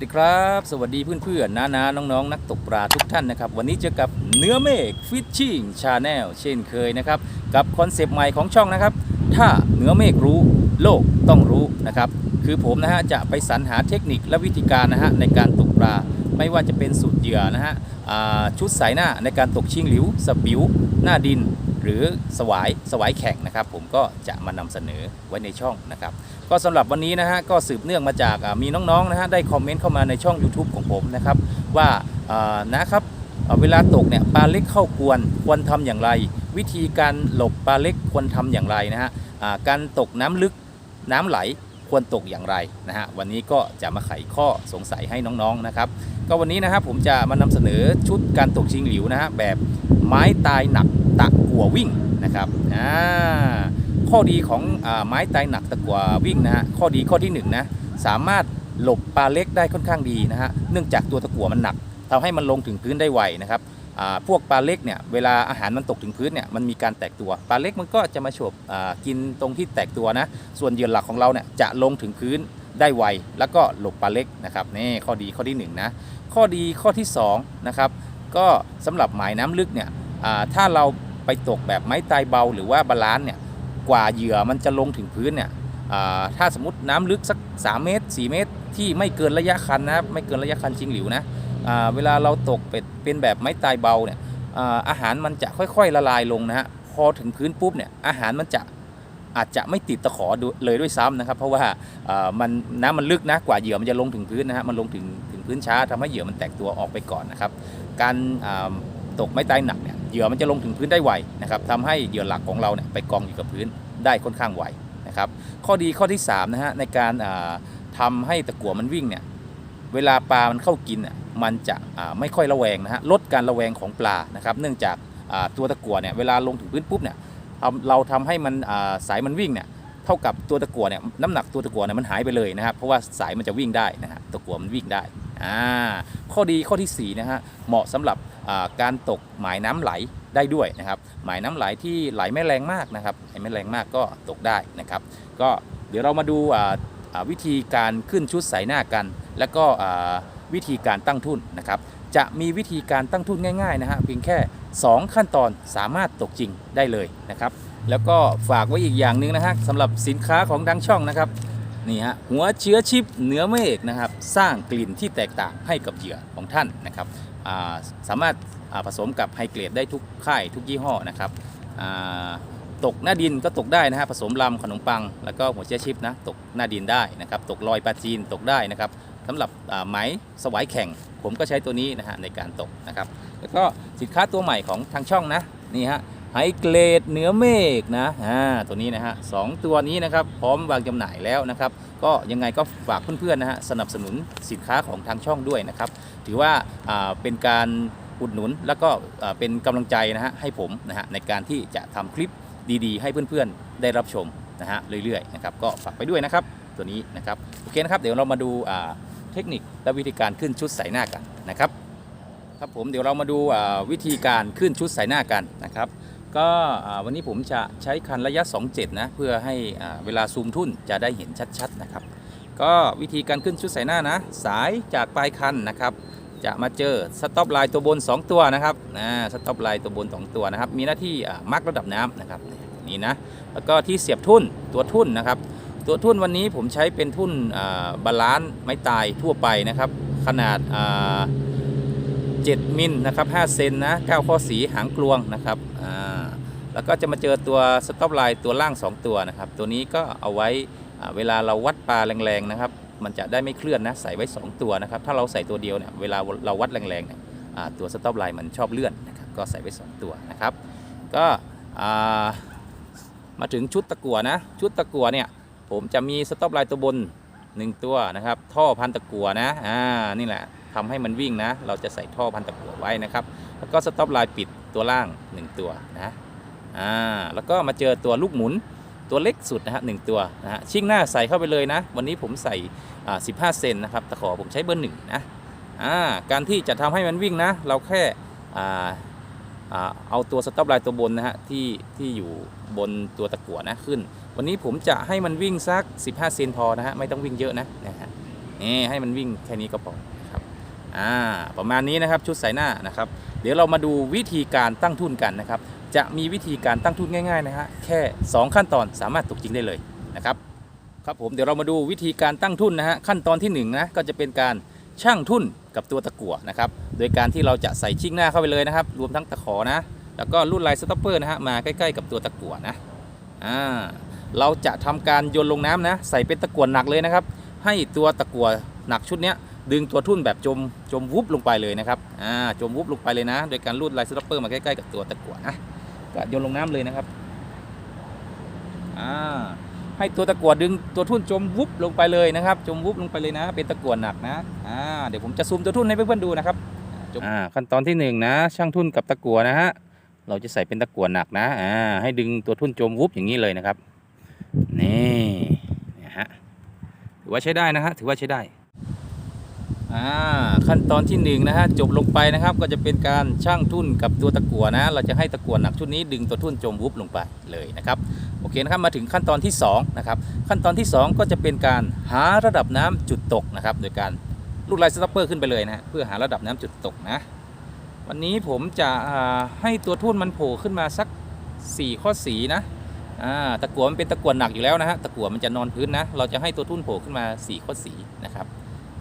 สวัสดีครับ สวัสดีเพื่อนๆน้าๆน้องๆ นักตกปลาทุกท่านนะครับ วันนี้เจอกับเนื้อเมฆฟิชชิ่งชาแนลเช่นเคยนะครับ กับคอนเซปต์ใหม่ของช่องนะครับ ถ้าเนื้อเมฆรู้โลกต้องรู้นะครับ คือผมนะฮะจะไปสรรหาเทคนิคและวิธีการนะฮะในการตกปลาไม่ว่าจะเป็นสูตรเหยื่อนะฮะชุดสายหน้าในการตกชิงหลิว สปิว หน้าดิน หรือสวายสวายแข็งนะครับ ผมก็จะมานำเสนอไว้ในช่องนะครับ ก็สำหรับวันนี้นะฮะก็สืบเนื่องมาจากมีน้องๆนะฮะได้คอมเมนต์เข้ามาในช่อง YouTube ของผมนะครับว่านะครับเวลาตกเนี่ยปลาเล็กเข้ากวนควรทำอย่างไร วิธีการหลบปลาเล็กควรทำอย่างไรนะฮะการตกน้ำลึกน้ำไหลควรตกอย่างไรนะฮะวันนี้ก็จะมาไขข้อสงสัยให้น้องๆนะครับ ก็วันนี้นะครับผมจะมานำเสนอชุดการตกชิงหลิวนะฮะแบบไม้ตายหนักตะกัววิ่งนะครับอ่า ข้อดีของอไม้ตายหนักตะกัววิ่งนะฮะข้อดีข้อที่หนึ่งนะสามารถหลบปลาเล็กได้ค่อนข้างดีนะฮะเนื่องจากตัวตะกัวมันหนักทำให้มันลงถึงพื้นได้ไวนะครับพวกปลาเล็กเนี่ยเวลาอาหารมันตกถึงพื้นเนี่ยมันมีการแตกตัวปลาเล็กมันก็จะมาฉบกินตรงที่แตกตัวนะส่วนเหยื่อหลักของเราเนี่ยจะลงถึงพื้นได้ไว แล้วก็หลบปลาเล็กนะครับนี่ข้อดีข้อที่หนึ่งนะข้อดีข้อที่สองนะครับก็สำหรับหมายน้ำลึกเนี่ยถ้าเราไปตกแบบไม้ตายเบาหรือว่าบาลานซ์เนี่ย กว่าเหยื่อมันจะลงถึงพื้นเนี่ยถ้าสมมติน้ำลึกสัก 3 เมตร 4 เมตร ที่ไม่เกินระยะคันนะไม่เกินระยะคันชิงหลิวนะเวลาเราตกเป็นเป็นแบบไม้ตายเบาเนี่ยอาหารมันจะค่อยๆละลายลงนะฮะพอถึงพื้นปุ๊บเนี่ยอาหารมันจะอาจจะไม่ติดตะขอเลยด้วยซ้ำนะครับ เพราะว่ามันน้ำมันลึกนะกว่าเหยื่อมันจะลงถึงพื้นนะฮะมันลงถึงถึงพื้นช้าทำให้เหยื่อมันแตกตัวออกไปก่อนนะครับ การ ตกไม้ตายหนักเนี่ยเหยื่อมันจะลงถึงพื้นได้ไวนะครับทำให้เหยื่อหลักของเราเนี่ยไปกองอยู่กับพื้นได้ค่อนข้างไวนะครับ ข้อดีข้อที่3นะฮะในการอ่าทำให้ตะกั่วมันวิ่งเนี่ยเวลาปลามันเข้ากินอะมันจะไม่ค่อยระแวงนะฮะลดการระแวงของปลานะครับ เนื่องจากตัวตะกั่วเนี่ยเวลาลงถึงพื้นปุ๊บเนี่ยเราทำให้มันสายมันวิ่งเนี่ยเท่ากับตัวตะกั่วเนี่ยน้ำหนักตัวตะกั่วเนี่ยมันหายไปเลยนะครับ เพราะว่าสายมันจะวิ่งได้นะฮะตะกั่วมันวิ่งได้อ่าข้อดีข้อที่สี่นะฮะเหมาะสำหรับการตกหมายน้ำไหลได้ด้วยนะครับ หมายน้ำไหลที่ไหลไม่แรงมากนะครับไหลไม่แรงมากก็ตกได้นะครับ ก็เดี๋ยวเรามาดูวิธีการขึ้นชุดใส่หน้ากัน แล้วก็วิธีการตั้งทุนนะครับ จะมีวิธีการตั้งทุนง่ายๆนะฮะเพียงแค่ 2 ขั้นตอนสามารถตกจริงได้เลยนะครับ แล้วก็ฝากไว้อีกอย่างหนึ่งนะฮะสำหรับสินค้าของดังช่องนะครับนี่ฮะหัวเชื้อชิปเนื้อเมฆนะครับ สร้างกลิ่นที่แตกต่างให้กับเหยื่อของท่านนะครับ สามารถาผสมกับไฮเกรดได้ทุกค่ายทุกยี่ห้อนะครับตกหน้าดินก็ตกได้นะฮะผสมลำขนมปัง แล้วก็หัวเชื้อชิพนะตกหน้าดินได้นะครับตกลอยปลาจีนตกได้นะครับสำหรับไหมสวายแข่ง ผมก็ใช้ตัวนี้นะฮะในการตกนะครับแล้วก็สินค้าตัวใหม่ของทางช่องนะนี่ฮะ ไฮเกรดเนื้อเมฆนะอ่าตัวนี้นะฮะสองตัวนี้นะครับพร้อมวางจำหน่ายแล้วนะครับ ก็ยังไงก็ฝากเพื่อนๆนะฮะสนับสนุนสินค้าของทางช่องด้วยนะครับ ถือว่าอ่าเป็นการอุดหนุนแล้วก็อ่าเป็นกำลังใจนะฮะให้ผมนะฮะในการที่จะทำคลิปดีๆ ให้เพื่อนๆได้รับชมนะฮะเรื่อยๆนะครับก็ฝากไปด้วยนะครับตัวนี้นะครับโอเคนะครับเดี๋ยวเรามาดูอ่าเทคนิคและวิธีการขึ้นชุดใส่หน้ากันนะครับครับผมเดี๋ยวเรามาดูอ่าวิธีการขึ้นชุดใส่หน้ากันนะครับ ก็วันนี้ผมจะใช้คันระยะ 27 นะ เพื่อให้เวลาซูมทุ่นจะได้เห็นชัดๆนะครับ ก็วิธีการขึ้นชุดใส่หน้านะ สายจากปลายคันนะครับ จะมาเจอสต็อปไลน์ตัวบน 2 ตัวนะครับนะสต็อปไลน์ตัวบน 2 ตัวนะครับ มีหน้าที่มาร์กระดับน้ำนะครับนี่นะแล้วก็ที่เสียบทุ่นตัวทุ่นนะครับ ตัวทุ่นวันนี้ผมใช้เป็นทุ่นบาลานซ์ไม้ตายทั่วไปนะครับ ขนาด7มิลนะครับ5เซนนะ9ข้อสีหางกลวงนะครับอ่า แล้วก็จะมาเจอตัวสต็อปไลน์ตัวล่าง 2 ตัวนะครับ ตัวนี้ก็เอาไว้เวลาเราวัดปลาแรงๆนะครับ มันจะได้ไม่เคลื่อนนะใส่ไว้ 2 ตัวนะครับ ถ้าเราใส่ตัวเดียวเนี่ยเวลาเราวัดแรงๆเนี่ยตัวสต็อปไลน์มันชอบเลื่อนนะครับก็ใส่ไว้ 2 ตัวนะครับ ก็มาถึงชุดตะกั่วนะชุดตะกั่วเนี่ยผมจะมีสต็อปไลน์ตัวบน 1 ตัวนะครับ ท่อพันตะกั่วนะอ่านี่แหละทำให้มันวิ่งนะ เราจะใส่ท่อพันตะกั่วไว้นะครับ แล้วก็สต็อปไลน์ปิดตัวล่าง 1 ตัวนะ อ่าแล้วก็มาเจอตัวลูกหมุนตัวเล็กสุดนะฮะหนึ่งตัวนะฮะชิ่งหน้าใส่เข้าไปเลยนะ วันนี้ผมใส่อ่า15เซนนะครับตะขอผมใช้เบอร์หนึ่งนะอ่าการที่จะทำให้มันวิ่งนะ เราแค่อ่าอ่าเอาตัวสต็อปไลน์ตัวบนนะฮะที่ที่อยู่บนตัวตะกั่วนะขึ้น วันนี้ผมจะให้มันวิ่งสัก 15 เซนพอนะฮะไม่ต้องวิ่งเยอะนะนะฮะนี่ให้มันวิ่งแค่นี้ก็พอครับอ่าประมาณนี้นะครับชุดสายหน้านะครับ เดี๋ยวเรามาดูวิธีการตั้งทุนกันนะครับ จะมีวิธีการตั้งทุนง่ายๆนะฮะแค่ 2 ขั้นตอนสามารถตกจริงได้เลยนะครับครับผมเดี๋ยวเรามาดูวิธีการตั้งทุนนะฮะขั้นตอนที่1นะก็จะเป็นการช่างทุนกับตัวตะกั่วนะครับโดยการที่เราจะใส่ชิ่งหน้าเข้าไปเลยนะครับ รวมทั้งตะขอนะ แล้วก็รุ่นลายสต็อปเปอร์นะฮะมาใกล้ๆกับตัวตะกั่วนะอ่าเราจะทำการโยนลงน้ำนะ ใส่เป็นตะกั่วหนักเลยนะครับ ให้ตัวตะกั่วหนักชุดเนี้ยดึงตัวทุ่นแบบจมจมวุบลงไปเลยนะครับอ่าจมวุบลงไปเลยนะ โดยการรูดลายสต็อปเปอร์มาใกล้ๆกับตัวตะกั่วนะ ก็โยนลงน้ำเลยนะครับอ่าให้ตัวตะกั่วดึงตัวทุ่นจมวุบลงไปเลยนะครับ จมวุบลงไปเลยนะ เป็นตะกั่วหนักนะอ่าเดี๋ยวผมจะซูมตัวทุ่นให้เพื่อนๆดูนะครับอ่าขั้นตอนที่หนึ่งนะช่างทุ่นกับตะกั่วนะฮะเราจะใส่เป็นตะกั่วหนักนะอ่าให้ดึงตัวทุ่นจมวุบอย่างนี้เลยนะครับนี่นะฮะถือว่าใช้ได้นะฮะถือว่าใช้ได้ อ่าขั้นตอนที่หนึ่งนะฮะจบลงไปนะครับ ก็จะเป็นการช่างทุ่นกับตัวตะกั่วนะ เราจะให้ตะกั่วหนักชุดนี้ดึงตัวทุ่นจมวุบลงไปเลยนะครับโอเคนะครับมาถึงขั้นตอนที่2นะครับขั้นตอนที่ 2 ก็จะเป็นการหาระดับน้ำจุดตกนะครับ โดยการลูกไลน์สต็อปเปอร์ขึ้นไปเลยนะเพื่อหาระดับน้ำจุดตกนะ วันนี้ผมจะให้ตัวทุ่นมันโผล่ขึ้นมาสัก 4 ข้อสีนะตะกั่วมันเป็นตะกั่วหนักอยู่แล้วนะฮะตะกั่วมันจะนอนพื้นนะ เราจะให้ตัวทุ่นโผล่ขึ้นมา 4 ข้อสีนะครับ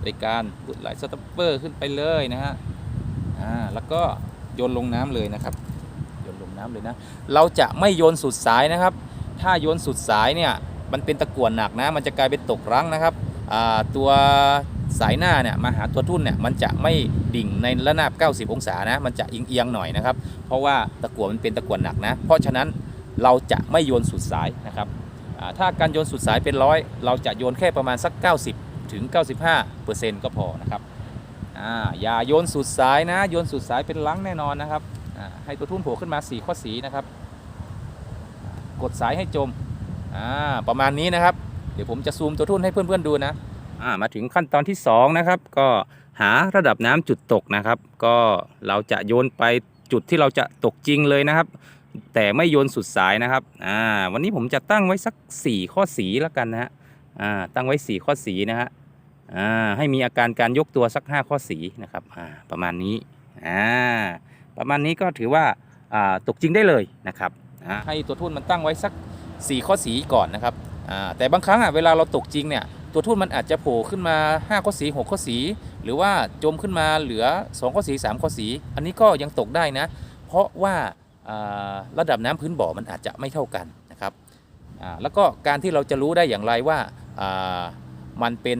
โดยการลูกไลน์สต็อปเปอร์ขึ้นไปเลยนะฮะอ่าแล้วก็โยนลงน้ำเลยนะครับโยนลงน้ำเลยนะ เราจะไม่โยนสุดสายนะครับ ถ้าโยนสุดสายเนี่ยมันเป็นตะกั่วหนักนะ มันจะกลายเป็นตกรั้งนะครับอ่าตัวสายหน้าเนี่ยมาหาตัวทุ่นเนี่ยมันจะไม่ดิ่งในระนาบ 90 องศานะ มันจะเอียงๆหน่อยนะครับ เพราะว่าตะกั่วมันเป็นตะกั่วหนักนะ เพราะฉะนั้นเราจะไม่โยนสุดสายนะครับถ้าการโยนสุดสายเป็นร้อยเราจะโยนแค่ประมาณสัก 90 ถึง 95ก็พอนะครับอ่าอย่าโยนสุดสายนะ โยนสุดสายเป็นลังแน่นอนนะครับอ่าให้ตัวทุ่นโผล่ขึ้นมา 4 ข้อสีนะครับ กดสายให้จมอ่าประมาณนี้นะครับ เดี๋ยวผมจะซูมตัวทุ่นให้เพื่อนๆดูนะอ่ามาถึงขั้นตอนที่ 2 นะครับ ก็หาระดับน้ำจุดตกนะครับ ก็เราจะโยนไปจุดที่เราจะตกจริงเลยนะครับ แต่ไม่โยนสุดสายนะครับอ่าวันนี้ผมจะตั้งไว้สัก 4 ข้อสีแล้วกันนะฮะอ่าตั้งไว้ 4 ข้อสีนะฮะ ให้มีอาการการยกตัวสัก 5 ข้อสีนะครับประมาณนี้ประมาณนี้ก็ถือว่าตกจริงได้เลยนะครับให้ตัวทุ่นมันตั้งไว้สัก 4 ข้อสีก่อนนะครับแต่บางครั้งเวลาเราตกจริงเนี่ยตัวทุ่นมันอาจจะโผล่ขึ้นมา 5 ข้อสี 6 ข้อสี หรือว่าจมขึ้นมาเหลือ 2 ข้อสี 3 ข้อสี อันนี้ก็ยังตกได้นะ เพราะว่าระดับน้ำพื้นบ่อมันอาจจะไม่เท่ากันนะครับแล้วก็การที่เราจะรู้ได้อย่างไรว่ามันเป็น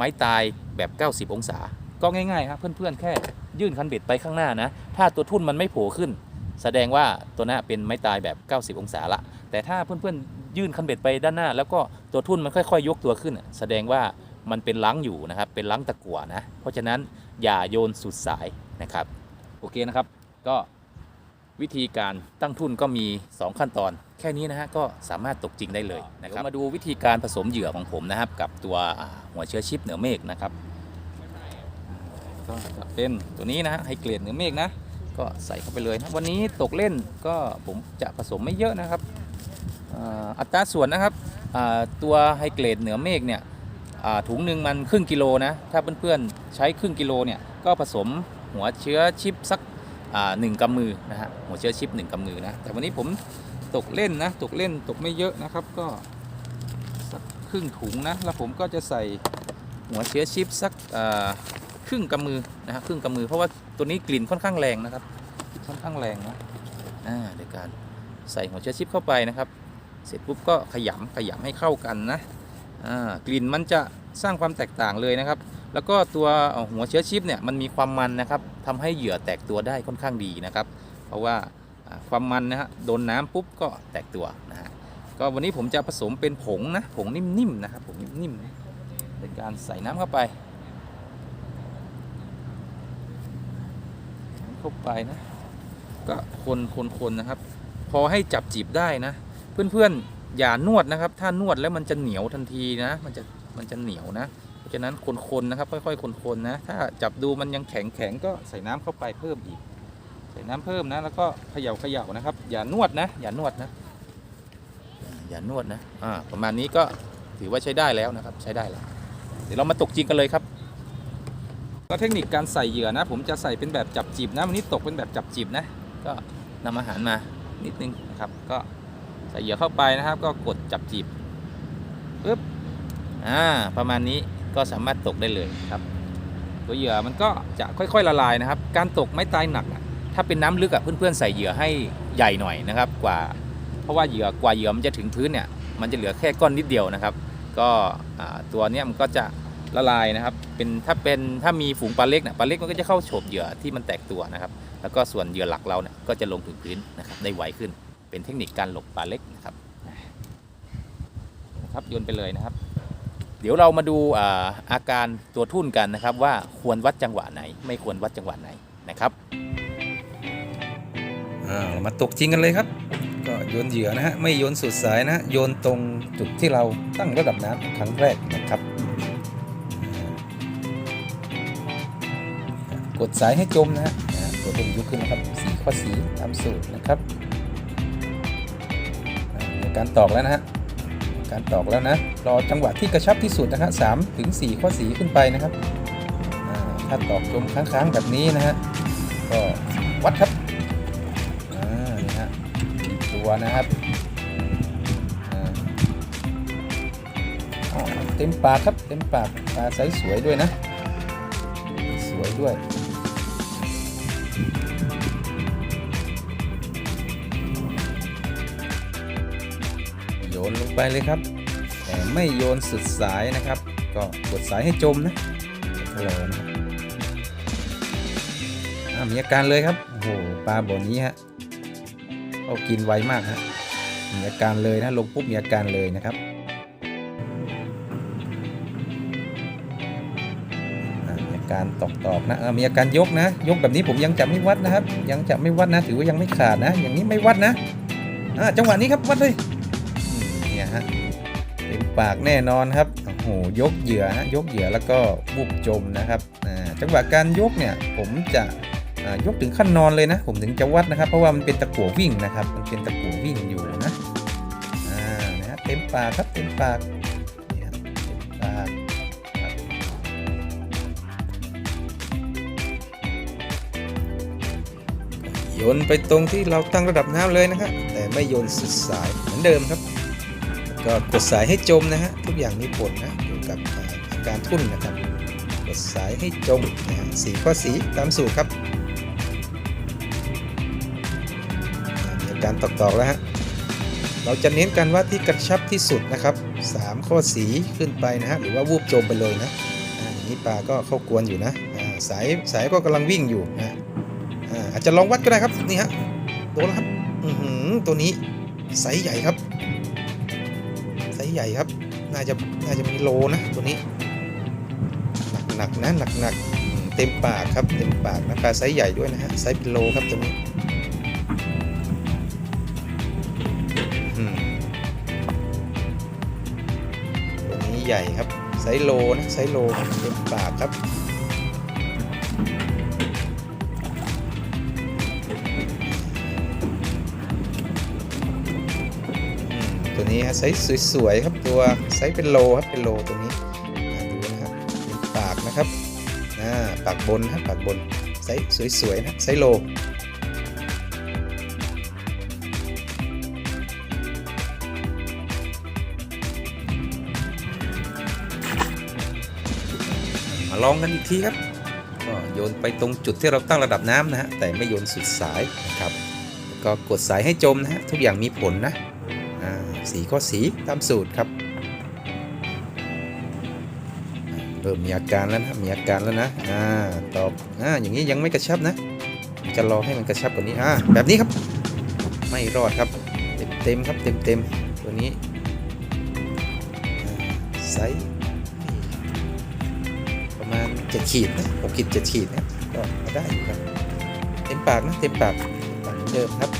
ไม้ตายแบบ 90 องศา ก็ง่ายๆครับเพื่อนๆแค่ยื่นคันเบ็ดไปข้างหน้านะ ถ้าตัวทุ่นมันไม่โผล่ขึ้น แสดงว่าตัวหน้าเป็นไม้ตายแบบ 90 องศาละ แต่ถ้าเพื่อนๆยื่นคันเบ็ดไปด้านหน้า แล้วก็ตัวทุ่นมันค่อยๆ ยกตัวขึ้น แสดงว่ามันเป็นล้างอยู่นะครับ เป็นล้างตะกั่วนะ เพราะฉะนั้นอย่าโยนสุดสายนะครับ โอเคนะครับ ก็วิธีการตั้งทุ่นก็มี 2 ขั้นตอน แค่นี้นะฮะก็สามารถตกจริงได้เลยนะครับมาดูวิธีการผสมเหยื่อของผมนะครับ กับตัวหัวเชื้อชิปเหนือเมฆนะครับก็จะเป็นตัวนี้นะฮะให้เกรดเหนือเมฆนะ ก็ใส่เข้าไปเลยนะวันนี้ตกเล่นก็ผมจะผสมไม่เยอะนะครับอัตราส่วนนะครับตัวไฮเกรดเหนือเมฆเนี่ยถุงหนึ่งมันครึ่งกิโลนะถ้าเพื่อนๆใช้ครึ่งกิโลเนี่ยก็ผสมหัวเชื้อชิปสักหนึ่งกำมือนะฮะหัวเชื้อชิปหนึ่งกำมือนะแต่วันนี้ผม ตกเล่นนะ ตกเล่นตกไม่เยอะนะครับ ก็สักครึ่งถุงนะ แล้วผมก็จะใส่หัวเชื้อชิปสักครึ่งกำมือนะฮะครึ่งกำมือเพราะว่าตัวนี้กลิ่นค่อนข้างแรงนะครับ ค่อนข้างแรงนะอ่าโดยการใส่หัวเชื้อชิปเข้าไปนะครับ เสร็จปุ๊บก็ขยำขยำให้เข้ากันนะอ่ากลิ่นมันจะสร้างความแตกต่างเลยนะครับ แล้วก็ตัวหัวเชื้อชิปเนี่ยมันมีความมันนะครับทำให้เหยื่อแตกตัวได้ค่อนข้างดีนะครับ เพราะว่า ความมันนะฮะโดนน้ำปุ๊บก็แตกตัวนะฮะก็วันนี้ผมจะผสมเป็นผงนะผงนิ่มๆนะครับผงนิ่มๆเป็นการใส่น้ำเข้าไปเข้าไปนะก็คนคนคนนะครับ พอให้จับจีบได้นะเพื่อนๆอย่านวดนะครับ ถ้านวดแล้วมันจะเหนียวทันทีนะ มันจะมันจะเหนียวนะเพราะฉะนั้นคนๆนะครับ ค่อยๆคนๆนะ ถ้าจับดูมันยังแข็งแข็งๆก็ใส่น้ำเข้าไปเพิ่มอีก ใส่น้ำเพิ่มนะ แล้วก็เขย่าเขย่านะครับ อย่านวดนะ อย่านวดนะ อย่านวดนะอ่าประมาณนี้ก็ถือว่าใช้ได้แล้วนะครับ ใช้ได้แล้วเดี๋ยวเรามาตกจริงกันเลยครับ ก็เทคนิคการใส่เหยื่อนะ ผมจะใส่เป็นแบบจับจีบนะวันนี้ตกเป็นแบบจับจีบนะ ก็นำอาหารมานิดนึงนะครับ ก็ใส่เหยื่อเข้าไปนะครับ ก็กดจับจีบปึ๊บอ่าประมาณนี้ก็สามารถตกได้เลยครับ ตัวเหยื่อมันก็จะค่อยๆละลายนะครับ การตกไม่ตายหนัก ถ้าเป็นน้ำลึกอะเพื่อนๆใส่เหยื่อให้ใหญ่หน่อยนะครับ กว่าเพราะว่าเหยื่อกว่าเหยื่อมันจะถึงพื้นเนี่ยมันจะเหลือแค่ก้อนนิดเดียวนะครับ ก็ตัวเนี้ยมันก็จะละลายนะครับ เป็นถ้าเป็นถ้ามีฝูงปลาเล็กเนี่ยปลาเล็กมันก็จะเข้าโฉบเหยื่อที่มันแตกตัวนะครับ แล้วก็ส่วนเหยื่อหลักเราเนี่ยก็จะลงถึงพื้นนะครับได้ไวขึ้น เป็นเทคนิคการหลบปลาเล็กนะครับนะครับโยนไปเลยนะครับ เดี๋ยวเรามาดูอาการตัวทุ่นกันนะครับ ว่าควรวัดจังหวะไหน ไม่ควรวัดจังหวะไหนนะครับ มาตกจริงกันเลยครับ ก็โยนเหยื่อนะฮะไม่โยนสุดสายนะโยนตรงจุดที่เราตั้งระดับน้ำครั้งแรกนะครับ กดสายให้จมนะฮะนะฮะตัวผมยกขึ้นนะครับสีข้อสีตามสูตรนะครับการตอกแล้วนะฮะการตอกแล้วนะรอจังหวะที่กระชับที่สุดนะฮะสามถึงสี่ข้อสีขึ้นไปนะครับถ้าตอกจมค้างๆแบบนี้นะฮะก็ วนะครับเต็มปากครับเต็มปากปลาไซส์สวยด้วยนะ สวยด้วยโยนลงไปเลยครับ แต่ไม่โยนสุดสายนะครับ ก็กดสายให้จมนะรอนะมีอาการเลยครับโอ้โหปลาบ่อนี้ฮะ เขากินไวมากฮะมีอาการเลยนะลงปุ๊บมีอาการเลยนะครับอ่ามีอาการตอกๆนะมีอาการยกนะ ยกแบบนี้ผมยังจะไม่วัดนะครับ ยังจะไม่วัดนะ ถือว่ายังไม่ขาดนะ อย่างนี้ไม่วัดนะจังหวะนี้ครับวัดเลยเนี่ยฮะเต็มปากแน่นอนครับโอ้โหยกเหยื่อนะยกเหยื่อแล้วก็บุบจมนะครับจังหวะการยกเนี่ยผมจะ ยกถึงขั้นนอนเลยนะ ผมถึงจะวัดนะครับ เพราะว่ามันเป็นตะกั่ววิ่งนะครับ มันเป็นตะกั่ววิ่งอยู่นะอ่านะเต็มปากครับเต็มปากนี่ครับเต็มปากโยนไปตรงที่เราตั้งระดับน้ำเลยนะครับแต่ไม่โยนสุดสายเหมือนเดิมครับ ก็กดสายให้จมนะฮะทุกอย่างมีผลนะเกี่ยวกับอาการทุ่นนะครับ กดสายให้จมนะฮะสีข้อสีตามสูตรครับ การตอกๆแล้วฮะเราจะเน้นกันว่าที่กระชับที่สุดนะครับสามข้อสีขึ้นไปนะฮะหรือว่าวูบโจมไปเลยนะอ่าอย่างนี้ปลาก็เข้ากวนอยู่นะสายสายก็กำลังวิ่งอยู่นะอ่าอาจจะลองวัดก็ได้ครับนี่ฮะโดนแล้วครับอือหือตัวนี้ไซส์ใหญ่ครับไซส์ใหญ่ครับ น่าจะน่าจะมีโลนะตัวนี้หนักหนักๆนะหนักหนักๆเต็มปากครับเต็มปากนะปลาไซส์ใหญ่ด้วยนะฮะไซส์เป็นโลครับตัวนี้ ใหญ่ครับไซโลนะไซโลเต็มปากครับตัวนี้ฮะไซส์สวยๆครับตัวไซส์เป็นโลครับเป็นโลตัวนี้ดูนะครับเป็นปากนะครับอ่าปากบนครับปากบนไซส์สวยๆนะไซส์โล ลองกันอีกทีครับก็โยนไปตรงจุดที่เราตั้งระดับน้ำนะฮะแต่ไม่โยนสุดสายนะครับก็กดสายให้จมนะฮะทุกอย่างมีผลนะสีก็สีตามสูตรครับเริ่มมีอาการแล้วนะมีอาการแล้วนะอ่าตอบอ่าอย่างนี้ยังไม่กระชับนะ จะรอให้มันกระชับกว่านี้อ่าแบบนี้ครับ ไม่รอดครับ เต็มเต็มครับเต็มเต็มตัวนี้อ่าไซส์ เจ็ดขีดนะหกขีดเจ็ดขีดนะก็ได้อยู่ครับ เต็มปากนะเต็มปากปากเหมือนเดิมครับ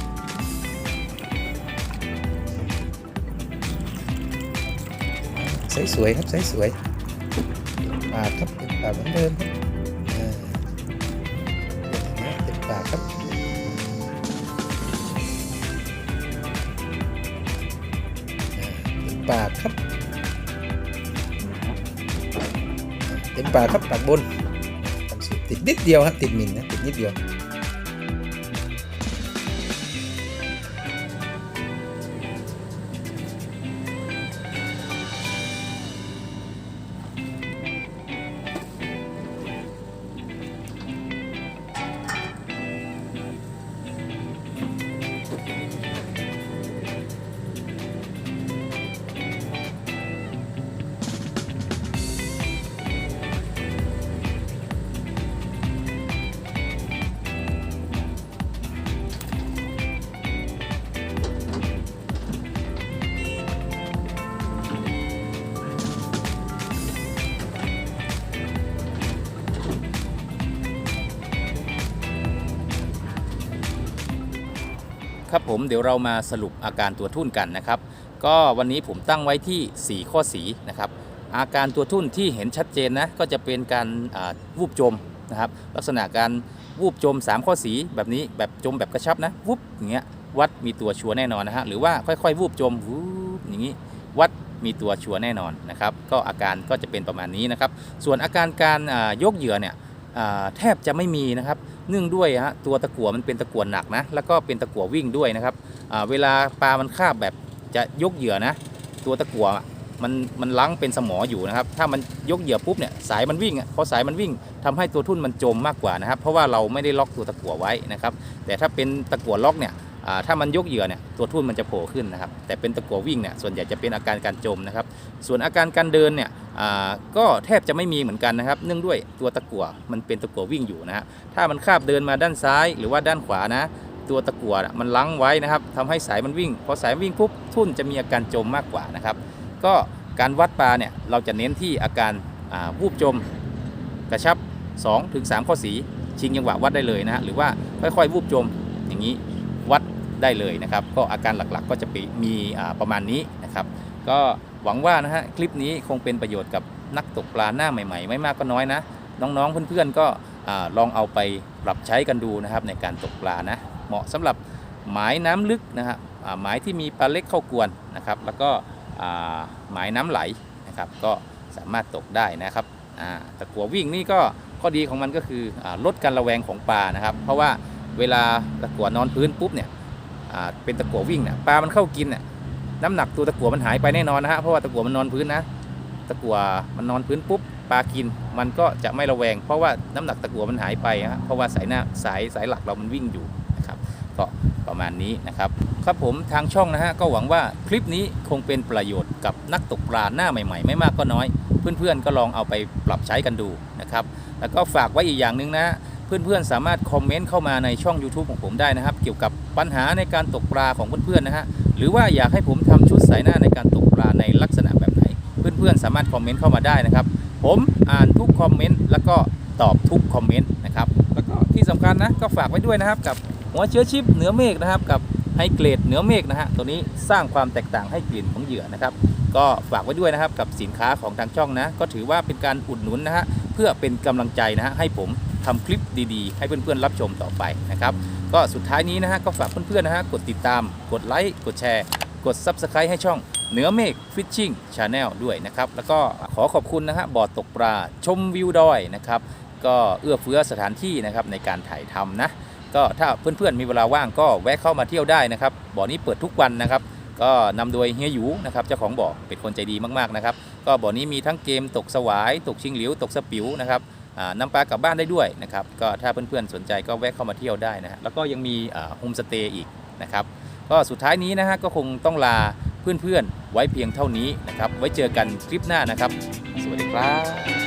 สวยสวยๆครับสวยสวยๆปากครับปากเหมือนเดิมครับ ต็นปากครับปากบนทำสุดติดนิดเดียวครับติดหมินนะติดนิดเดียว ครับผมเดี๋ยวเรามาสรุปอาการตัวทุ่นกันนะครับ ก็วันนี้ผมตั้งไว้ที่ 4 ข้อสีนะครับ อาการตัวทุ่นที่เห็นชัดเจนนะก็จะเป็นการวูบจมนะครับลักษณะการวูบจม 3 ข้อสีแบบนี้แบบจมแบบกระชับนะวูบอย่างเงี้ยวัดมีตัวชัวแน่นอนนะฮะหรือว่าค่อยๆ วูบจมวูบอย่างนี้วัดมีตัวชัวแน่นอนนะครับก็อาการก็จะเป็นประมาณนี้นะครับ ส่วนอาการการยกเหยื่อเนี่ยแทบจะไม่มีนะครับ เนื่องด้วยฮะตัวตะกั่วมันเป็นตะกั่วหนักนะแล้วก็เป็นตะกั่ววิ่งด้วยนะครับเวลาปลามันคาบแบบจะยกเหยื่อนะตัวตะกั่วมันมันลังเป็นสมออยู่นะครับ ถ้ามันยกเหยื่อปุ๊บเนี่ยสายมันวิ่งอะพอสายมันวิ่งทำให้ตัวทุ่นมันจมมากกว่านะครับ เพราะว่าเราไม่ได้ล็อกตัวตะกั่วไว้นะครับ แต่ถ้าเป็นตะกั่วล็อกเนี่ย ถ้ามันยกเหยื่อเนี่ยตัวทุ่นมันจะโผล่ขึ้นนะครับ แต่เป็นตะกัววิ่งเนี่ยส่วนใหญ่จะเป็นอาการการจมนะครับ ส่วนอาการการเดินเนี่ยก็แทบจะไม่มีเหมือนกันนะครับ เนื่องด้วยตัวตะกัวมันเป็นตะกัววิ่งอยู่นะฮะถ้ามันคาบเดินมาด้านซ้ายหรือว่าด้านขวานะ ตัวตะกัวมันลังไว้นะครับทำให้สายมันวิ่ง พอสายวิ่งปุ๊บทุ่นจะมีอาการจมมากกว่านะครับ ก็การวัดปลาเนี่ยเราจะเน้นที่อาการวูบจมกระชับ2ถึง3ข้อสีชิงจังหวะวัดได้เลยนะฮะหรือว่าค่อยๆวูบจมอย่างนี้ ได้เลยนะครับ ก็อาการหลักๆก็จะมีประมาณนี้นะครับ ก็หวังว่านะฮะคลิปนี้คงเป็นประโยชน์กับนักตกปลาหน้าใหม่ ๆ ไม่มากก็น้อยนะ น้องๆเพื่อนๆก็ลองเอาไปปรับใช้กันดูนะครับในการตกปลานะ เหมาะสำหรับหมายน้ำลึกนะครับหมายที่มีปลาเล็กเข้ากวนนะครับ แล้วก็หมายน้ำไหลนะครับ ก็สามารถตกได้นะครับตะกัววิ่งนี่ก็ข้อดีของมันก็คืออลดการระแวงของปลานะครับ เพราะว่าเวลาตะกัวนอนพื้นปุ๊บเนี่ย เป็นตะกัววิ่งเนี่ยปลามันเข้ากินเนี่ยน้ำหนักตัวตะกัวมันหายไปแน่นอนนะฮะเพราะว่าตะกัวมันนอนพื้นนะตะกัวมันนอนพื้นปุ๊บปลากินมันก็จะไม่ระแวง เพราะว่าน้ำหนักตะกัวมันหายไปฮะเพราะว่าสายหน้าสายสายหลักเรามันวิ่งอยู่นะครับก็ประมาณนี้นะครับ ครับผมทางช่องนะฮะก็หวังว่าคลิปนี้คงเป็นประโยชน์กับนักตกปลาหน้าใหม่ๆ ไม่มากก็น้อย เพื่อนๆก็ลองเอาไปปรับใช้กันดูนะครับแล้วก็ฝากไว้อีกอย่างหนึ่งนะ เพื่อนๆสามารถคอมเมนต์เข้ามาในช่อง YouTube ของผมได้นะครับ เกี่ยวกับปัญหาในการตกปลาของเพื่อนๆนะฮะหรือว่าอยากให้ผมทำชุดสายหน้าในการตกปลาในลักษณะแบบไหน เพื่อนๆสามารถคอมเมนต์เข้ามาได้นะครับ ผมอ่านทุกคอมเมนต์แล้วก็ตอบทุกคอมเมนต์นะครับแล้วก็ที่สำคัญนะก็ฝากไว้ด้วยนะครับ กับหัวเชื้อชิปเหนือเมฆนะครับ กับไฮเกรดเหนือเมฆนะฮะตัวนี้สร้างความแตกต่างให้กลิ่นของเหยื่อนะครับ ก็ฝากไว้ด้วยนะครับกับสินค้าของทางช่องนะ ก็ถือว่าเป็นการอุดหนุนนะฮะเพื่อเป็นกำลังใจนะฮะให้ผม ทำคลิปดีๆ ให้เพื่อนๆรับชมต่อไปนะครับ ก็สุดท้ายนี้นะฮะก็ฝากเพื่อนๆนะฮะกดติดตาม กดไลค์กดแชร์ กด Subscribe ให้ช่องเหนือเมฆฟิชชิ่งชาแนลด้วยนะครับ แล้วก็ขอขอบคุณนะฮะบ่อตกปลาชมวิวดอยนะครับ ก็เอื้อเฟื้อสถานที่นะครับในการถ่ายทำนะ ก็ถ้าเพื่อนๆมีเวลาว่างก็แวะเข้ามาเที่ยวได้นะครับบ่อนี้เปิดทุกวันนะครับ ก็นำโดยเฮียหยูนะครับเจ้าของบ่อเป็นคนใจดีมากๆนะครับ ก็บ่อนี้มีทั้งเกมตกสวาย ตกชิงหลิวตกสปิวนะครับ นำปลากลับบ้านได้ด้วยนะครับก็ถ้าเพื่อนๆสนใจก็แวะเข้ามาเที่ยวได้นะฮะแล้วก็ยังมีโฮมสเตย์อีกนะครับก็สุดท้ายนี้นะฮะก็คงต้องลาเพื่อนๆไว้เพียงเท่านี้นะครับไว้เจอกันคลิปหน้านะครับ สวัสดีครับ